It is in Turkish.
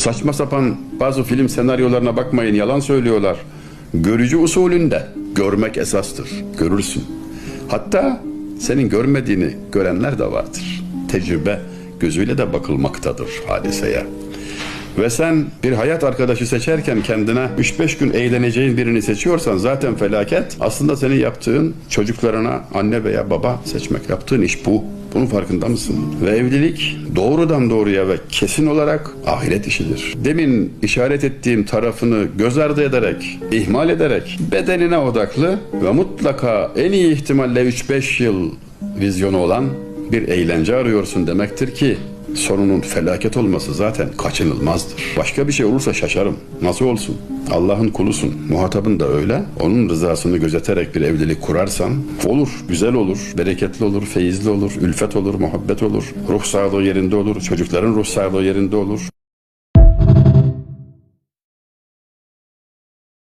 Saçma sapan bazı film senaryolarına bakmayın yalan söylüyorlar. Görücü usulünde görmek esastır. Görürsün. Hatta senin görmediğini görenler de vardır. Tecrübe gözüyle de bakılmaktadır hadiseye. Ve sen bir hayat arkadaşı seçerken kendine 3-5 gün eğleneceğin birini seçiyorsan zaten felaket. Aslında senin yaptığın çocuklarına anne veya baba seçmek yaptığın iş bu. Bunun farkında mısın? Ve evlilik doğrudan doğruya ve kesin olarak ahiret işidir. Demin işaret ettiğim tarafını göz ardı ederek, ihmal ederek bedenine odaklı ve mutlaka en iyi ihtimalle 3-5 yıl vizyonu olan bir eğlence arıyorsun demektir ki sonunun felaket olması zaten kaçınılmazdır. Başka bir şey olursa şaşarım. Nasıl olsun? Allah'ın kulusun. Muhatabın da öyle. Onun rızasını gözeterek bir evlilik kurarsan olur, güzel olur, bereketli olur, feyizli olur, ülfet olur, muhabbet olur, ruh sağlığı yerinde olur, çocukların ruh sağlığı yerinde olur.